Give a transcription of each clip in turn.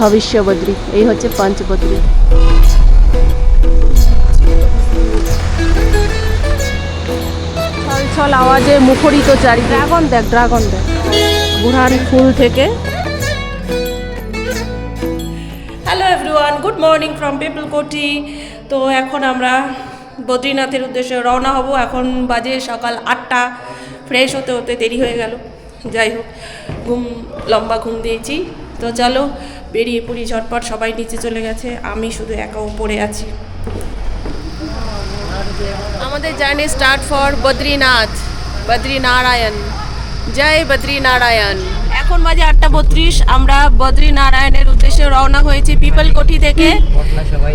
ভবিষ্যবদ্রী এই হচ্ছে পঞ্চবদ্রী ছল আওয়াজে মুখরিত চারি ড্রাগন দেখ ড্রাগন দেখ। বুড়ান ফুল থেকে। Hello everyone good morning from Pipalkoti তো এখন আমরা বদ্রীনাথের উদ্দেশ্যে রওনা হব। এখন বাজে সকাল আটটা। ফ্রেশ হতে হতে দেরি হয়ে গেল। যাই হোক ঘুম লম্বা ঘুম দিয়েছি। তো চলো বেরিয়ে পড়ি ঝটপট সবাই নিচে চলে গেছে আমি শুধু একা উপরে আছি। আমাদের journey start for Badrinath Badrinarayan. জয় বদ্রীনারায়ণ। এখন বাজে আটটা বত্রিশ আমরা বদ্রীনারায়ণের উদ্দেশ্যে রওনা হয়েছি পিপল কোঠি থেকে।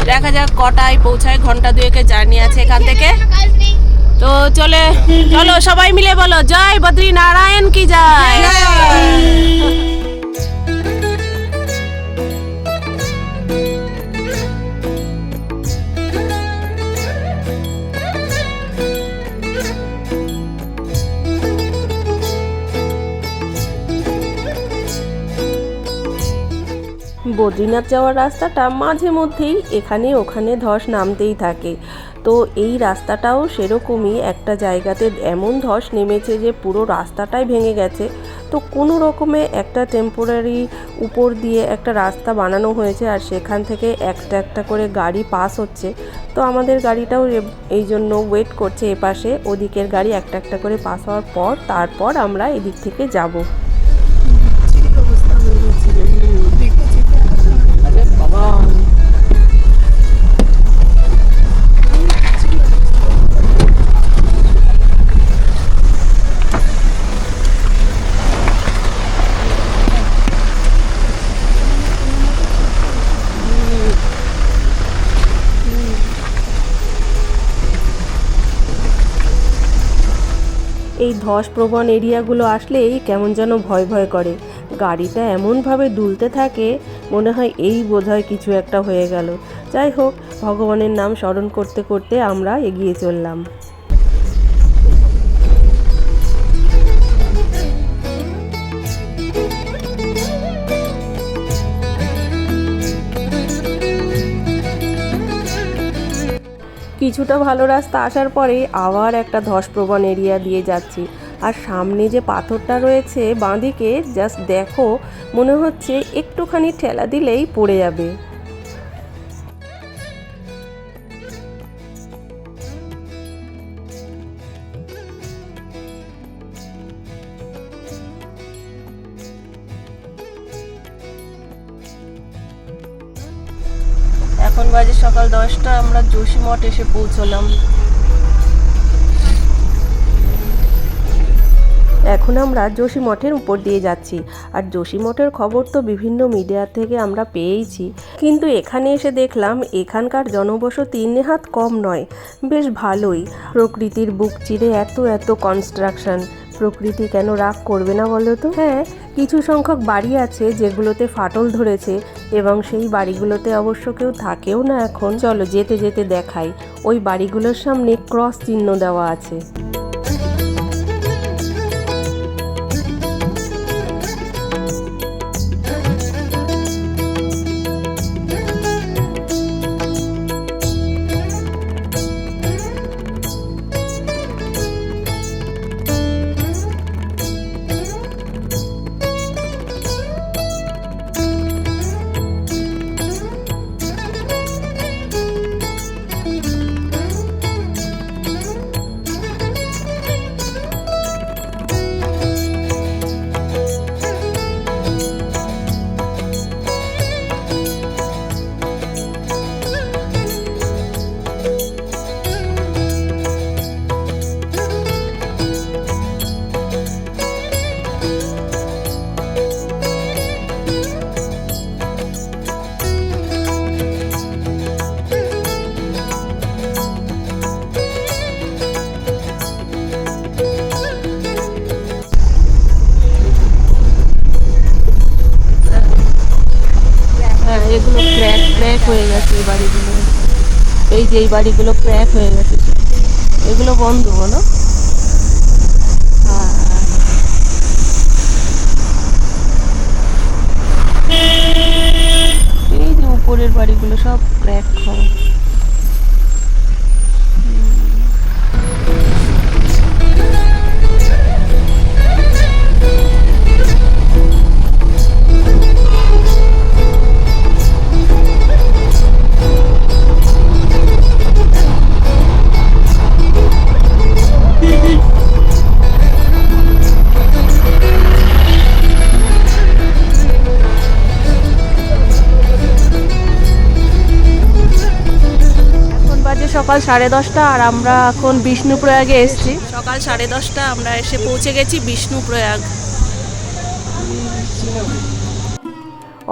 দেখা যাক কটায় পৌঁছায় ঘণ্টা দুয়েকের জার্নি আছে এখান থেকে। তো চলে চলো সবাই মিলে বলো জয় বদ্রীনারায়ণ কি যায় বদ্রীনাথ যাওয়ার রাস্তাটা মাঝে মধ্যেই এখানে ওখানে ধস নামতেই থাকে। তো এই রাস্তাটাও সেরকমই একটা জায়গাতে এমন ধস নেমেছে যে পুরো রাস্তাটাই ভেঙে গেছে। তো কোনো রকমে একটা টেম্পোরারি উপর দিয়ে একটা রাস্তা বানানো হয়েছে আর সেখান থেকে একটা একটা করে গাড়ি পাস হচ্ছে। তো আমাদের গাড়িটাও এই জন্য ওয়েট করছে এপাশে, ওদিকের গাড়ি একটা একটা করে পাস হওয়ার পর তারপর আমরা এদিক থেকে যাব। এই ধস প্রবণ এরিয়াগুলো আসলেই কেমন যেন ভয় ভয় করে। গাড়িটা এমনভাবে দুলতে থাকে, মনে হয় এই বোধহয় কিছু একটা হয়ে গেল। যাই হোক, ভগবানের নাম স্মরণ করতে করতে আমরা এগিয়ে চললাম। কিছুটা ভালো রাস্তা আসার পরে আবার একটা ধসপ্রবণ এরিয়া দিয়ে যাচ্ছি। আর সামনে যে পাথরটা রয়েছে বাঁদিকে জাস্ট দেখো, মনে হচ্ছে একটুখানি ঠেলা দিলেই পড়ে যাবে। যোশীমঠ এসে পৌঁছলাম। এখন আমরা যোশী মঠের উপর দিয়ে যাচ্ছি। আর যোশী মঠের খবর তো বিভিন্ন মিডিয়া থেকে আমরা পেয়েইছি। কিন্তু এখানে এসে দেখলাম, এখানকার জনবসতি নেহাত কম নয়। বেশ ভালোই। প্রকৃতির বুক চিরে এত এত কনস্ট্রাকশন প্রকৃতি কেন রাগ করবে না বলো তো? হ্যাঁ কিছু সংখ্যক বাড়ি আছে যেগুলোতে ফাটল ধরেছে এবং সেই বাড়িগুলোতে অবশ্য কেউ থাকেও না এখন। চলো যেতে যেতে দেখাই। ওই বাড়িগুলোর সামনে ক্রস চিহ্ন দেওয়া আছে। এগুলো ক্র্যাক ক্র্যাক হয়ে গেছে এই বাড়িগুলো। এই যে এই বাড়িগুলো ক্র্যাক হয়ে গেছে। এগুলো বন্ধ, বলো। এই যে উপরের বাড়িগুলো সব ক্র্যাক খাওয়া সকাল সাড়ে দশটা আর আমরা এখন বিষ্ণুপ্রয়াগে এসেছি। সকাল সাড়ে দশটা আমরা এসে পৌঁছে গেছি বিষ্ণুপ্রয়াগ।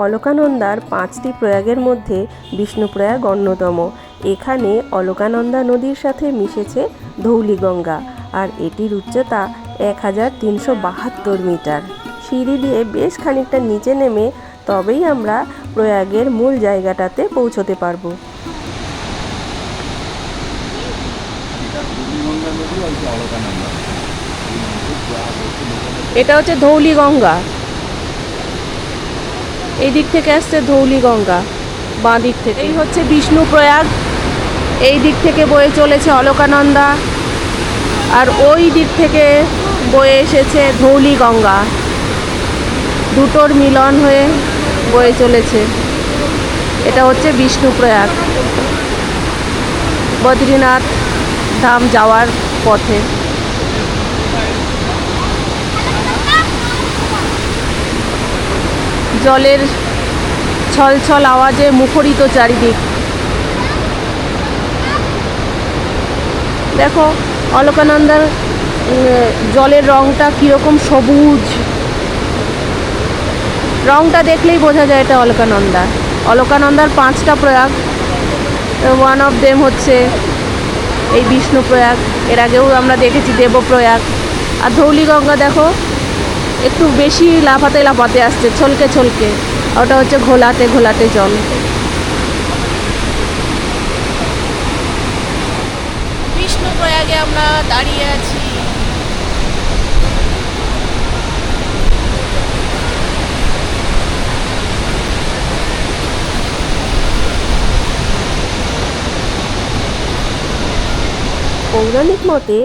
অলকানন্দার পাঁচটি প্রয়াগের মধ্যে বিষ্ণুপ্রয়াগ অন্যতম। এখানে অলকানন্দা নদীর সাথে মিশেছে ধৌলিগঙ্গা আর এটির উচ্চতা এক হাজার তিনশো বাহাত্তর মিটার। সিঁড়ি দিয়ে বেশ খানিকটা নিচে নেমে তবেই আমরা প্রয়াগের মূল জায়গাটাতে পৌঁছতে পারব। এটা হচ্ছে ধৌলি গঙ্গা এই দিক থেকে আসছে ধৌলি গঙ্গা বাঁ দিক থেকে। এই হচ্ছে বিষ্ণুপ্রয়াগ, এই দিক থেকে বয়ে চলেছে অলকানন্দা, আর ওই দিক থেকে বয়ে এসেছে ধৌলি গঙ্গা দুটোর মিলন হয়ে বয়ে চলেছে। এটা হচ্ছে বিষ্ণুপ্রয়াগ। বদ্রীনাথ ধাম যাওয়ার পথে। জলের ছলছল আওয়াজে মুখরিত চারিদিক। দেখো, অলকানন্দার জলের রংটা কীরকম সবুজ। রংটা দেখলেই বোঝা যায় এটা অলকানন্দা। অলকানন্দার পাঁচটা প্রয়াগ ওয়ান অফ দেম হচ্ছে এই বিষ্ণুপ্রয়াগ। এর আগেও আমরা দেখেছি দেবপ্রয়াগ। আর ধৌলিগঙ্গা দেখো, একটু বেশি লাফাতে লাফাতে আসছে, ছলকে ছলকে। ওটা হচ্ছে ঘোলাতে ঘোলাতে জল। বিষ্ণুপ্রয়াগে আমরা দাঁড়িয়ে আছি। পৌরাণিক মতে,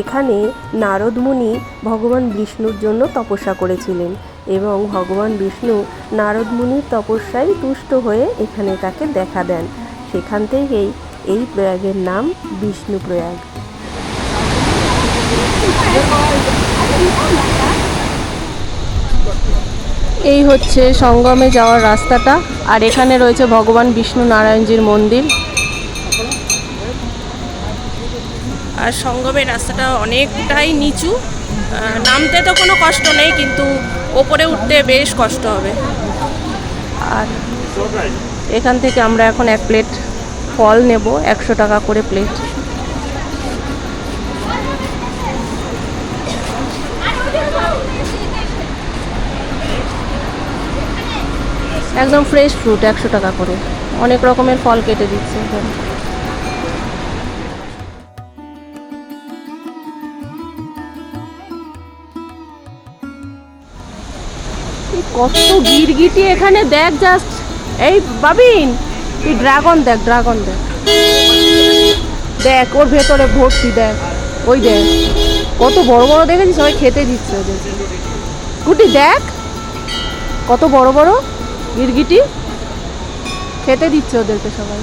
এখানে নারদ মুনি ভগবান বিষ্ণুর জন্য তপস্যা করেছিলেন এবং ভগবান বিষ্ণু নারদ মুনির তপস্যায় তুষ্ট হয়ে এখানে তাকে দেখা দেন। সেখান থেকেই এই প্রয়াগের নাম বিষ্ণু প্রয়াগ এই হচ্ছে সঙ্গমে যাওয়ার রাস্তাটা। আর এখানে রয়েছে ভগবান বিষ্ণু নারায়ণজির মন্দির। আর সঙ্গমের রাস্তাটা অনেকটাই নিচু। নামতে তো কোনো কষ্ট নেই, কিন্তু ওপরে উঠতে বেশ কষ্ট হবে। আর এখান থেকে আমরা এখন এক প্লেট ফল নেব, একশো টাকা করে প্লেট। একদম ফ্রেশ ফ্রুট, একশো টাকা করে। অনেক রকমের ফল কেটে দিচ্ছে। এখানে কত গিরগিটি এখানে দেখ জাস্ট এই বাবিন তুই ড্রাগন দেখ ড্রাগন দেখ। দেখ, ওর ভেতরে ভর্তি দেখ। ওই দেখ, কত বড় বড় দেখেছিস? সবাই খেতে দিচ্ছে ওদের। গুটি দেখ, কত বড় বড় গিরগিটি। খেতে দিচ্ছে ওদেরকে সবাই।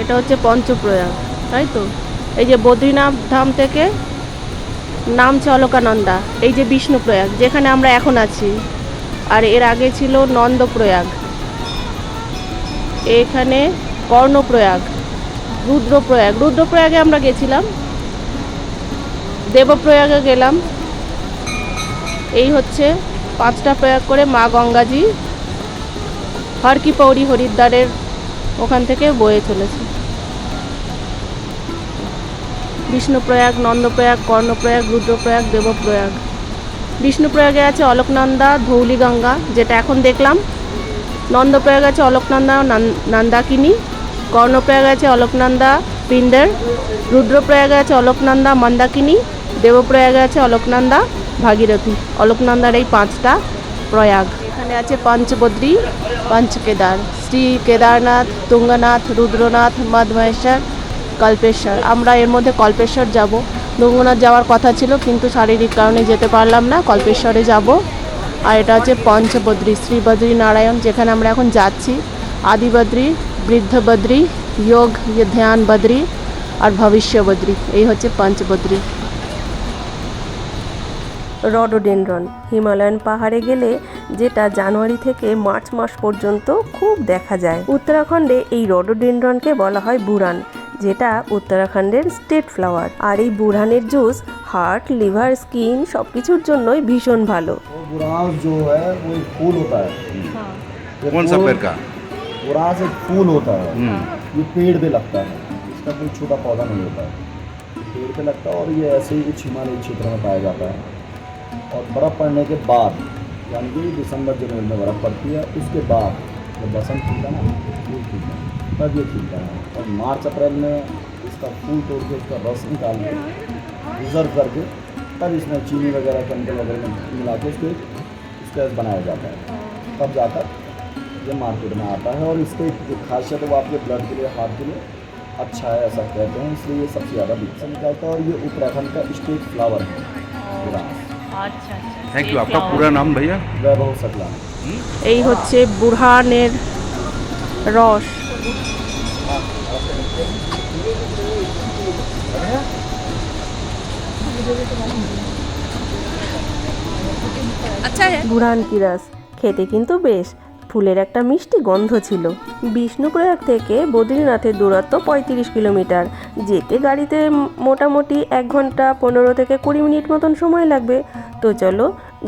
এটা হচ্ছে পঞ্চপ্রয়াগ, তাই তো? এই যে বদ্রীনাথ ধাম থেকে নামছে অলকানন্দা, এই যে বিষ্ণুপ্রয়াগ, যেখানে আমরা এখন আছি। আর এর আগে ছিল নন্দপ্রয়াগ। এখানে কর্ণপ্রয়াগ, রুদ্রপ্রয়াগ। রুদ্রপ্রয়াগে আমরা গেছিলাম। দেবপ্রয়াগে গেলাম। এই হচ্ছে পাঁচটা প্রয়াগ করে মা গঙ্গাজি হর কি পৌরি হরিদ্বারের ওখান থেকে বয়ে চলেছে। বিষ্ণুপ্রয়াগ, নন্দপ্রয়াগ, কর্ণপ্রয়াগ, রুদ্রপ্রয়াগ, দেবপ্রয়াগ। বিষ্ণুপ্রয়াগে আছে অলোকনন্দা, ধৌলিগঙ্গা, যেটা এখন দেখলাম। নন্দপ্রয়াগ আছে অলোকনন্দা নান- নান্দাকিনী। কর্ণপ্রয়াগ আছে অলোকনন্দা, পিন্ডার। রুদ্রপ্রয়াগে আছে অলোকনন্দা, মন্দাকিনী। দেবপ্রয়াগে আছে অলোকনন্দা, ভাগীরথী। অলোকনন্দার এই পাঁচটা প্রয়াগ। এখানে আছে পঞ্চবদ্রী, পঞ্চকেদার। শ্রী কেদারনাথ, তুঙ্গনাথ, রুদ্রনাথ মধমহেশ্বর কল্পেশ্বর। আমরা এর মধ্যে কল্পেশ্বর যাব। দুঙ্গনাথ যাওয়ার কথা ছিল, কিন্তু শারীরিক কারণে যেতে পারলাম না। কল্পেশ্বরে যাব। আর এটা হচ্ছে পঞ্চবদ্রী শ্রী বদ্রী নারায়ণ, যেখানে আমরা এখন যাচ্ছি। আদিবদ্রী, বৃদ্ধবদ্রী, যোগ ধ্যান বদ্রী আর ভবিষ্য বদ্রী এই হচ্ছে পঞ্চবদ্রী। রডোডেনড্রন হিমালয়ান পাহাড়ে গেলে যেটা জানুয়ারি থেকে মার্চ মাস পর্যন্ত খুব দেখা যায় উত্তরাখণ্ডে এই রডোডেনড্রনকে বলা হয় বুরান যেটা উত্তরাখণ্ডের স্টেট ফ্লাওয়ার আর এই বুরহানের জুস হার্ট লিভার স্কিন সব কিছুর জন্যই ভীষণ ভালো वो बुरांस जो है वो एक फूल होता है ये कौन सा फूल- पेड़ का बुरांस एक फूल होता है हम्म। ये पेड़ पे लगता है इसका कोई छोटा पौधा नहीं होता है पेड़ पे लगता है और ये ऐसे ही कुछ हिमालयी क्षेत्र में पाया जाता है और बर्फ़ पड़ने के बाद, यानी कि दिसंबर जनवरी में बर्फ़ पड़ती है, उसके बाद जब बसंत खिलता है ना, फूल खिलता है, तब ये खिलता है। और मार्च, अप्रैल में इसका फूल तोड़ के उसका रस निकाल के रिज़र्व करके, तब इसमें चीनी वगैरह, केमिकल वगैरह मिला के उसके स्क्रेच बनाया जाता है। तब जाकर ये मार्केट में आता है और इसकी जो खासियत है, वो आपके ब्लड के लिए, हार्ट के लिए अच्छा है, ऐसा कहते हैं। इसलिए ये सबसे ज़्यादा बीच से निकलता है। और ये उत्तराखंड का स्टेट फ्लावर है। আচ্ছা, আচ্ছা, আচ্ছা। থ্যাংক ইউ আপনার পুরো নাম ভাইয়া? এই হচ্ছে বুরহানের রস। বুরহান কি রস খেতে কিন্তু বেশ। ফুলের একটা মিষ্টি গন্ধ ছিল। বিষ্ণুপ্রয়াগ থেকে বদ্রীনাথের দূরত্ব পঁয়ত্রিশ কিলোমিটার। যেতে গাড়িতে মোটামুটি এক ঘণ্টা, পনেরো থেকে কুড়ি মিনিট মতন সময় লাগবে। তো চলো,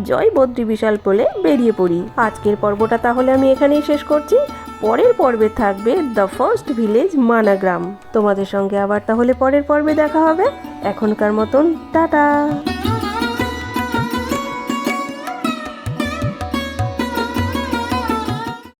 জয় বদ্রী বিশাল বলে বেরিয়ে পড়ি। আজকের পর্বটা তাহলে আমি এখানেই শেষ করছি। পরের পর্বে থাকবে দ্য ফার্স্ট ভিলেজ মানাগ্রাম। তোমাদের সঙ্গে আবার তাহলে পরের পর্বে দেখা হবে। এখনকার মতন, টাটা!